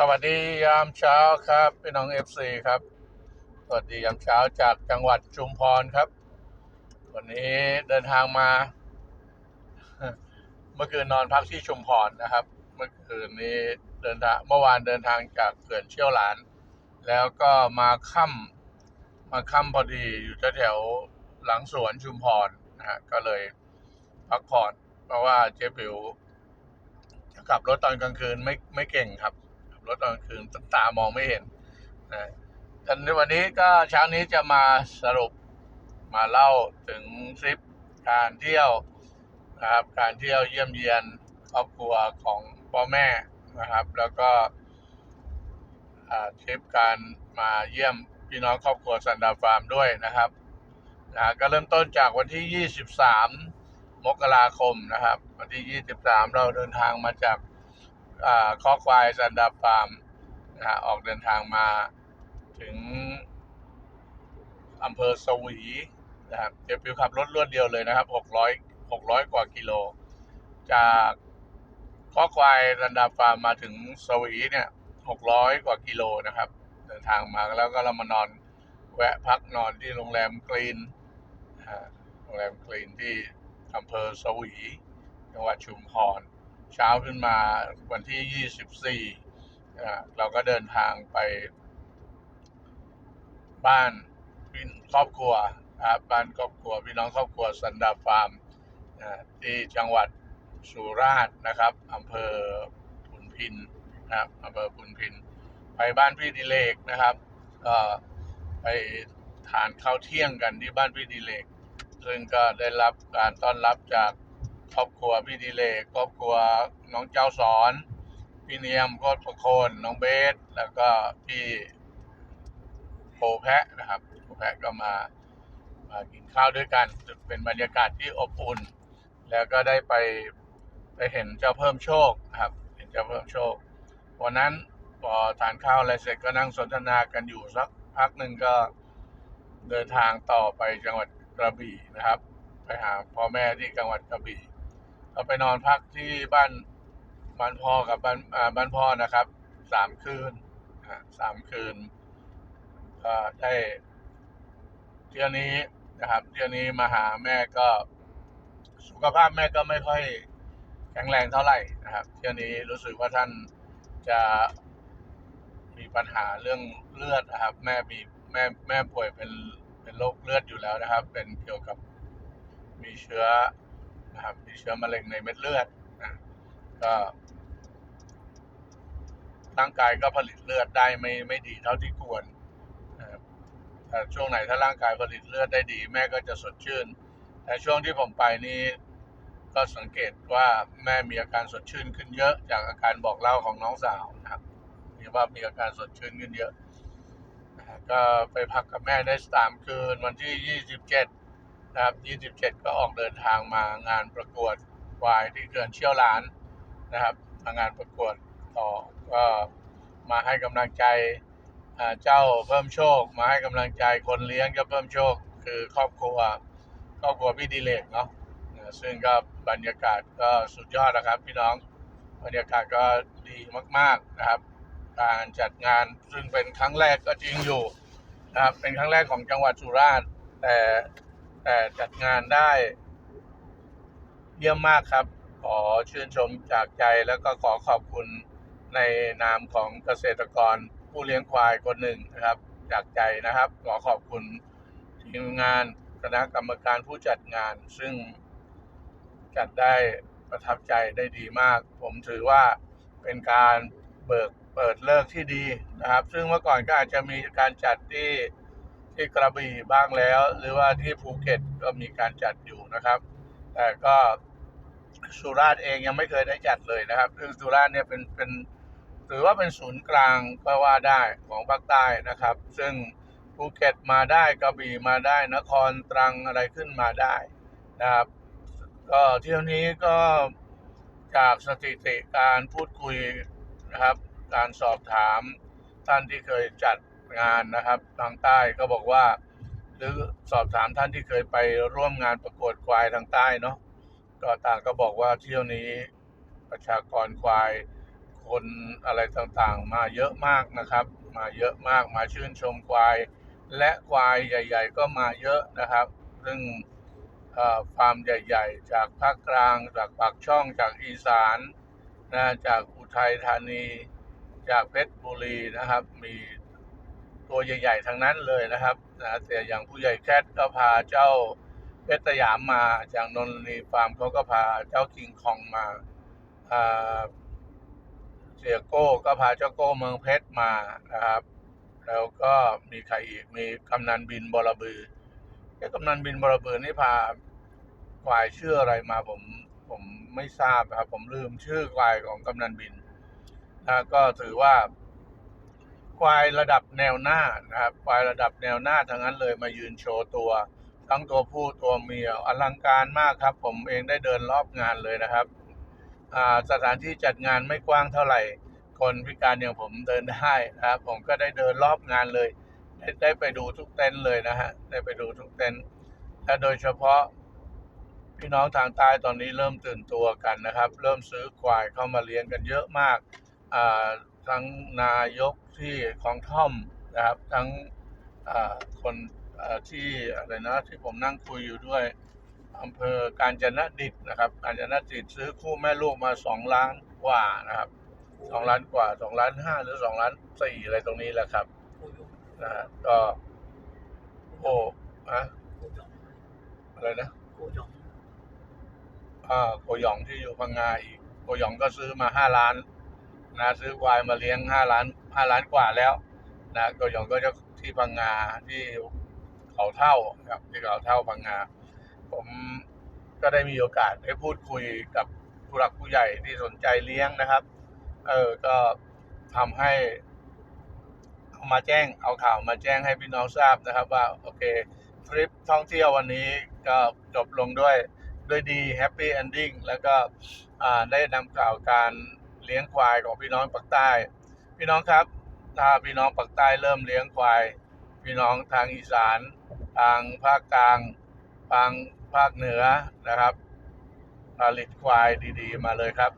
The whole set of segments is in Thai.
สวัสดียามเช้าครับพี่น้องเอฟซีครับ สวัสดียามเช้าจากจังหวัดชุมพรครับ วันนี้เดินทางมา เมื่อคืนนอนพักที่ชุมพรนะครับ เมื่อคืนนี้เดินทางเมื่อวานเดินทางจากเขื่อนเชี่ยวหลาน แล้วก็มาค่ำมาค่ำพอดีอยู่แถวหลังสวนชุมพรนะฮะก็เลยพักผ่อนเพราะว่าเจ๊ปิ๋วขับรถตอนกลางคืนไม่ไม่เก่งครับ รถตอนกลางคืนตามองไม่เห็นนะแต่ในวันนี้ก็เช้านี้จะมาสรุปมาเล่าถึงทริปการเที่ยวนะครับ การเที่ยวเยี่ยมเยียนครอบครัวของพ่อแม่นะครับ แล้วก็ทริปการมาเยี่ยมพี่น้องครอบครัวสันดาฟาร์มด้วยนะครับนะก็เริ่มต้นจากวันที่ 23 มกราคมนะครับ วันที่ 23 เราเดินทางมาจาก คอควายสันดาฟาร์มนะฮะออกเดินทางมาถึงอำเภอสวีนะครับเจ๊ปิวขับรถรวดเดียวเลยนะครับ 600 600 กว่ากิโล จากคอควายสันดาฟาร์มมาถึงสวีเนี่ย 600 กว่ากิโลนะครับ เดินทางมาแล้วก็เรามานอนแวะพักนอนที่โรงแรมกรีนโรงแรมกรีนที่อำเภอสวีจังหวัดชุมพร เช้าขึ้นมาวันที่ 24 เราก็เดินทางไป บ้านพี่ครอบครัวนะครับบ้านครอบครัวพี่น้องครอบครัวสันดาฟาร์มที่จังหวัดสุราษฎร์นะครับอำเภอพุนพินนะครับอำเภอพุนพิน ไปบ้านพี่ดิเลกนะครับ ก็ไปทานข้าวเที่ยงกันที่บ้านพี่ดิเลก ซึ่งก็ได้รับการต้อนรับจาก ครอบครัวพี่ดิเลกครอบครัวน้องเจ้าสอนพี่เนียมโคตรประโคนน้องเบส แล้วก็พี่โพแพะนะครับโพแพะก็มามากินข้าวด้วยกันเป็นบรรยากาศที่อบอุ่น แล้วก็ได้ไปไปเห็นเจ้าเพิ่มโชคครับ เห็นเจ้าเพิ่มโชควันนั้นพอทานข้าวอะไรเสร็จก็นั่งสนทนากันอยู่สักพักหนึ่งก็เดินทางต่อไปจังหวัดกระบี่นะครับ ไปหาพ่อแม่ที่จังหวัดกระบี่ เราไปนอนพักที่บ้านบ้านพ่อกับบ้านอ่าบ้านพ่อนะครับสามคืนสามคืนก็ได้เที่ยวนี้นะครับเที่ยวนี้มาหาแม่ก็ สุขภาพแม่ก็ไม่ค่อยแข็งแรงเท่าไหร่นะครับ เที่ยวนี้รู้สึกว่าท่านจะมีปัญหาเรื่องเลือดนะครับ แม่มีแม่แม่ป่วยเป็นเป็นโรคเลือดอยู่แล้วนะครับ เป็นเกี่ยวกับมีเชื้อ นะครับมีเชื้อมะเร็งในเม็ดเลือดนะก็ร่างกายก็ผลิตเลือดได้ไม่ไม่ดีเท่าที่ควรนะครับแต่ช่วงไหนถ้าร่างกายผลิตเลือดได้ดี แม่ก็จะสดชื่น แต่ช่วงที่ผมไปนี่ก็สังเกตว่าแม่มีอาการสดชื่นขึ้นเยอะ จากอาการบอกเล่าของน้องสาวนะครับมีว่ามีอาการสดชื่นขึ้นเยอะก็ไปพักกับแม่ได้สามคืนวันที่27 นะครับ 27 ก็ออกเดินทางมางานประกวดควายที่เขื่อนเชี่ยวหลานนะครับมางานประกวดต่อก็มาให้กำลังใจเจ้าเพิ่มโชค มาให้กำลังใจคนเลี้ยงเจ้าเพิ่มโชค คือครอบครัวครอบครัวพี่ดิเลกเนาะซึ่งก็บรรยากาศก็สุดยอดนะครับ พี่น้องบรรยากาศก็ดีมาก ๆนะครับ การจัดงานซึ่งเป็นครั้งแรกก็จริงอยู่นะครับเป็นครั้งแรกของจังหวัดสุราษฎร์แต่ แต่จัดงานได้ เยี่ยมมากครับ ขอชื่นชมจากใจแล้วก็ขอขอบคุณในนามของเกษตรกรผู้เลี้ยงควายคนหนึ่งนะครับ จากใจนะครับ ขอขอบคุณทีมงานคณะกรรมการผู้จัดงาน ซึ่งจัดได้ประทับใจได้ดีมาก ผมถือว่าเป็นการเบิกเปิดเลิกที่ดีนะครับ ซึ่งเมื่อก่อนก็อาจจะมีการจัดที่ ที่กระบี่บ้างแล้ว หรือว่าที่ภูเก็ตก็มีการจัดอยู่นะครับ แต่ก็สุราษฎร์เองยังไม่เคยได้จัดเลยนะครับ ซึ่งสุราษฎร์เนี่ยเป็นเป็นถือว่าเป็นศูนย์กลางก็ว่าได้ของภาคใต้นะครับ ซึ่งภูเก็ตมาได้กระบี่มาได้นครตรังอะไรขึ้นมาได้นะครับ ก็เที่ยวนี้ก็จากสถิติการพูดคุยนะครับ การสอบถามท่านที่เคยจัด งานนะครับ ทางใต้ก็บอกว่า หรือสอบถามท่านที่เคยไปร่วมงานประกวดควายทางใต้เนาะก็ต่างก็บอกว่าเที่ยวนี้ประชากรควายคนอะไรต่างๆ มาเยอะมากนะครับ มาเยอะมากมาชื่นชมควาย และควายใหญ่ ๆ ก็มาเยอะนะครับ ซึ่งฟาร์มใหญ่ ๆ จากภาคกลาง จากปากช่องจากอีสานนะจากอุทัยธานี จากเพชรบุรีนะครับ มี ตัวใหญ่ๆทั้งนั้นเลยนะครับนะแต่อย่างผู้ใหญ่แคทก็พาเจ้าเพชรสยามมาจากนนรีฟาร์มเขาก็พาเจ้าคิงคองมาเสียโก้ก็พาเจ้าโก้เมืองเพชรมานะครับ แล้วก็มีใครอีกมีกำนันบินบรบือไอ้กำนันบินบรบือนี่พาควายชื่ออะไรมาผมผมไม่ทราบครับผมลืมชื่อควายของกำนันบินนะก็ถือว่า ควายระดับแนวหน้านะครับ ควายระดับแนวหน้าทั้งนั้นเลยมายืนโชว์ตัว ทั้งตัวผู้ตัวเมียอลังการมากครับ ผมเองได้เดินรอบงานเลยนะครับสถานที่จัดงานไม่กว้างเท่าไหร่ คนพิการอย่างผมเดินได้นะครับ ผมก็ได้เดินรอบงานเลยได้ได้ไปดูทุกเต็นท์เลยนะฮะได้ไปดูทุกเต็นท์และโดยเฉพาะพี่น้องทางใต้ตอนนี้เริ่มตื่นตัวกันนะครับ เริ่มซื้อควายเข้ามาเลี้ยงกันเยอะมาก ทั้งนายกที่ของท่อมนะครับ ทั้งอ่าคนอ่าที่อะไรนะที่ผมนั่งคุยอยู่ด้วยอำเภอกาญจนดิตนะครับ กาญจนดิตซื้อคู่แม่ลูกมาสองล้านกว่านะครับสองล้านกว่าสองล้านห้าหรือสองล้านสี่อะไรตรงนี้แหละครับนะฮะก็โอ้อะอะไรนะอ่าโกหยองที่อยู่พังงาอีกโกหยองก็ซื้อมาห้าล้าน นะซื้อควายมาเลี้ยงห้าล้านห้าล้านกว่าแล้วนะกหยองก็จะที่พังงาที่เขาเท่าครับที่เขาเท่าพังงา ผมก็ได้มีโอกาสได้พูดคุยกับผู้หลักผู้ใหญ่ที่สนใจเลี้ยงนะครับ เออก็ทำให้เอามาแจ้งเอาข่าวมาแจ้งให้พี่น้องทราบนะครับว่าโอเคทริปท่องเที่ยววันนี้ก็จบลงด้วยด้วยดีแฮปปี้เอนดิ้งแล้วก็อ่าได้นำกล่าวการ เลี้ยงควายของพี่น้องปากใต้ พี่น้องครับ ถ้าพี่น้องปากใต้เริ่มเลี้ยงควาย พี่น้องทางอีสาน ทางภาคกลางทางภาคเหนือนะครับ ผลิตควายดีๆ มาเลยครับ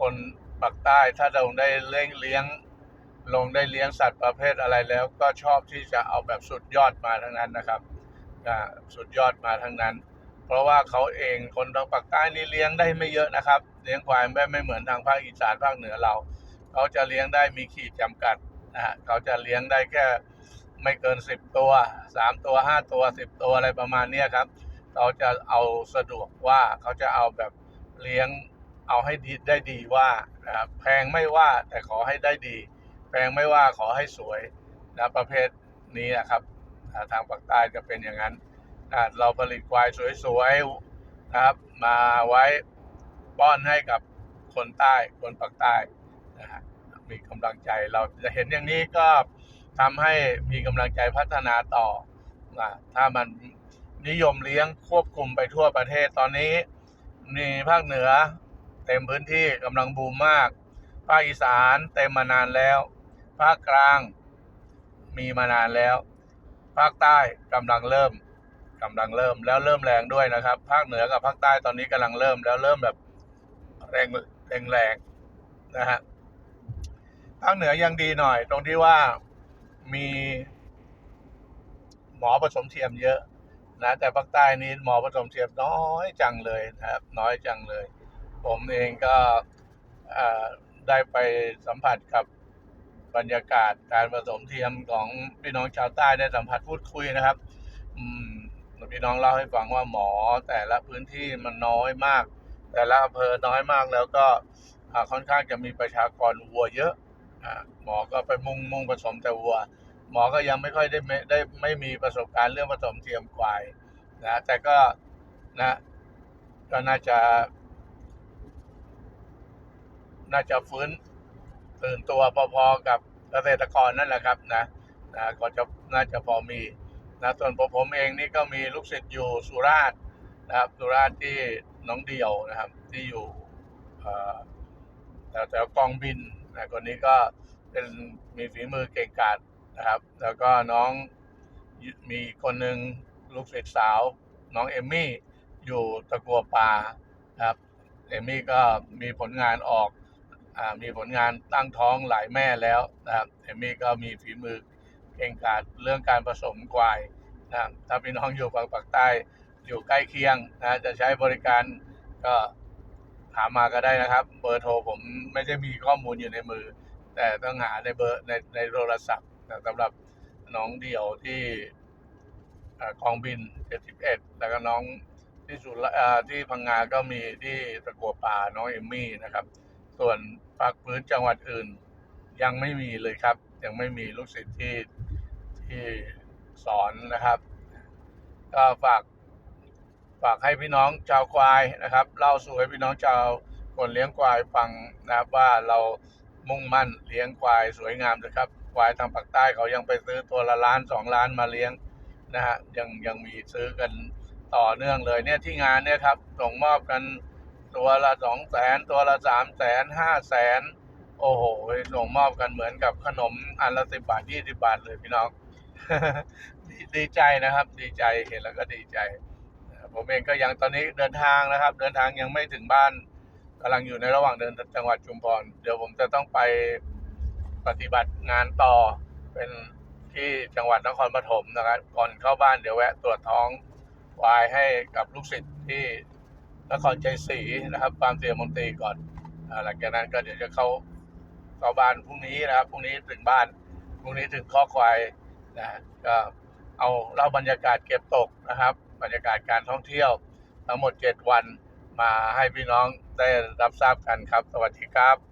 คนปากใต้ถ้าเราได้เลี้ยงเลี้ยง ลงได้เลี้ยงสัตว์ประเภทอะไรแล้ว ก็ชอบที่จะเอาแบบสุดยอดมาทั้งนั้นนะครับอ่าสุดยอดมาทั้งนั้น เพราะว่าเขาเองคนทางปากใต้นี่เลี้ยงได้ไม่เยอะนะครับ ลี้ยงควายไม่ไม่เหมือนทางภาคอีสานภาคเหนือเรา เขาจะเลี้ยงได้มีขีดจำกัดนะฮะเขาจะเลี้ยงได้แค่ไม่เกินสิบตัวสามตัวห้าตัวสิบตัวอะไรประมาณเนี้ยครับ เขาจะเอาสะดวกว่าเขาจะเอาแบบเลี้ยงเอาให้ดีได้ดีว่านะครับแพงไม่ว่าแต่ขอให้ได้ดี แพงไม่ว่าขอให้สวยนะประเภทนี้นะครับทางปากใต้จะเป็นอย่างนั้น เราผลิตควายสวยๆนะครับ มาไว้ ป้อนให้กับคนใต้คนปากใต้นะฮะมีกำลังใจเราจะเห็นอย่างนี้ก็ทำให้มีกำลังใจพัฒนาต่อนะถ้ามันนิยมเลี้ยงควบคุมไปทั่วประเทศตอนนี้มีภาคเหนือเต็มพื้นที่กำลังบูมมาก ภาคอีสานเต็มมานานแล้ว ภาคกลางมีมานานแล้ว ภาคใต้กำลังเริ่มกำลังเริ่มแล้วเริ่มแรงด้วยนะครับ ภาคเหนือกับภาคใต้ตอนนี้กำลังเริ่มแล้วเริ่มแบบ แรงแรงแรงนะฮะภาคเหนือยังดีหน่อย ตรงที่ว่ามีหมอผสมเทียมเยอะนะแต่ภาคใต้นี้หมอผสมเทียมน้อยจังเลยนะครับ น้อยจังเลย ผมเองก็ได้ไปสัมผัสกับบรรยากาศการผสมเทียมของพี่น้องชาวใต้ได้สัมผัสพูดคุยนะครับ อืมพี่น้องเล่าให้ฟังว่าหมอแต่ละพื้นที่มันน้อยมาก แต่ละอำเภอน้อยมากแล้วก็ค่อนข้างจะมีประชากรวัวเยอะหมอก็ไปมุ่งมุ่งผสมแต่วัว หมอก็ยังไม่ค่อยได้ไม่ได้ไม่มีประสบการณ์เรื่องผสมเทียมควายนะแต่ก็นะก็น่าจะ น่าจะฟื้นตื่นตัวพอๆกับเกษตรกรนั่นแหละครับนะนะก็จะน่าจะพอมีนะส่วนผมเองนี่ก็มีลูกศิษย์อยู่สุราษฎร์นะครับสุราษฎร์ที่น้องเดียวนะครับ ที่อยู่แถวแถวกองบินนะคนนี้ก็เป็นมีฝีมือเก่งกาจนะครับ แล้วก็น้องมีคนหนึ่งลูกศิษย์สาว น้องเอมมี่อยู่ตะกัวป่านะครับเอมมี่ก็มีผลงานออกอมีผลงานตั้งท้องหลายแม่แล้วนะครับเอมมี่ก็มีฝีมือเก่งกาจเรื่องการผสมควายนะถ้าพี่น้องอยู่ฝั่งปากใต้ อยู่ใกล้เคียงนะจะใช้บริการก็ถามมาก็ได้นะครับ เบอร์โทรผมไม่ได้มีข้อมูลอยู่ในมือ แต่ต้องหาในเบอร์ในในโทรศัพท์สำหรับน้องเดี่ยวที่กองบิน 71 แล้วก็น้องที่สุร่าที่พังงาก็มีที่ตะกัวป่าน้องเอมมี่นะครับ ส่วนภาคพื้นจังหวัดอื่น ยังไม่มีเลยครับ ยังไม่มีลูกศิษย์ที่ที่สอนนะครับ ก็ฝาก ฝากให้พี่น้องชาวควายนะครับเล่าสู่ให้พี่น้องชาวคนเลี้ยงควายฟังนะครับว่าเรามุ่งมั่นเลี้ยงควายสวยงามนะครับ ควายทางภาคใต้เขายังไปซื้อตัวละล้านสองล้านมาเลี้ยงนะฮะยังยังมีซื้อกันต่อเนื่องเลยเนี่ยที่งานเนี่ยครับส่งมอบกันตัวละสองแสนตัวละสามแสนห้าแสนโอ้โหส่งมอบกันเหมือนกับขนมอันละสิบบาทยี่สิบาทเลยพี่น้องดีใจนะครับ ดีใจเห็นแล้วก็ดีใจ ผมเองก็ยังตอนนี้เดินทางนะครับ เดินทางยังไม่ถึงบ้านกำลังอยู่ในระหว่างเดินจังหวัดชุมพร เดี๋ยวผมจะต้องไปปฏิบัติงานต่อเป็นที่จังหวัดนครปฐมนะครับ ก่อนเข้าบ้านเดี๋ยวแวะตรวจท้องวายให้กับลูกศิษย์ที่นครใจศรีนะครับฟามเสียมนตรีก่อนหลังจากนั้นก็เดี๋ยวจะเข้าเข้าบ้านพรุ่งนี้นะครับพรุ่งนี้ถึงบ้านพรุ่งนี้ถึงข้อควายนะก็เอาเล่าบรรยากาศเก็บตกนะครับ บรรยากาศการท่องเที่ยวทั้งหมด 7 วันมาให้พี่น้องได้รับทราบกันครับ สวัสดีครับ